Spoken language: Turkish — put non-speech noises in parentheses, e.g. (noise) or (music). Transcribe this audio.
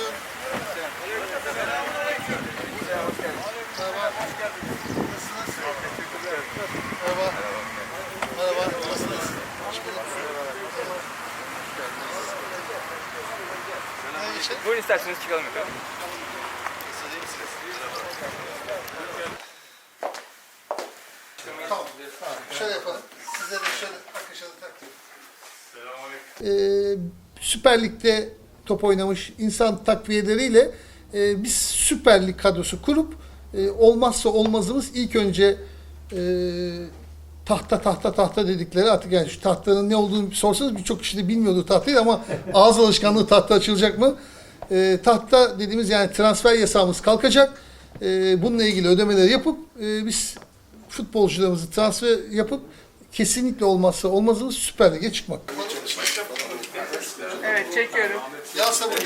Aleyküm. Selamun aleyküm. Hoş geldiniz. Merhaba. Hoş geldiniz. Nasılsınız? Teşekkürler. Merhaba. Merhaba. Nasılsınız? Hoş bulduk. Buyurun isterseniz çıkalım efendim. Tamam. Şöyle yapalım. Size de şöyle akışını takdim. Selamünaleyküm. Ee, Süper Lig'de top oynamış insan takviyeleriyle e, biz Süper Lig kadrosu kurup e, olmazsa olmazımız ilk önce e, tahta tahta tahta dedikleri artık yani şu tahtanın ne olduğunu sorsanız birçok kişi de bilmiyordu tahtayı ama (laughs) ağız alışkanlığı tahta açılacak mı? E, tahta dediğimiz yani transfer yasağımız kalkacak. E, bununla ilgili ödemeleri yapıp e, biz futbolcularımızı transfer yapıp kesinlikle olmazsa olmazımız Süper Lig'e çıkmak. Evet çekiyorum. Yağ sabun.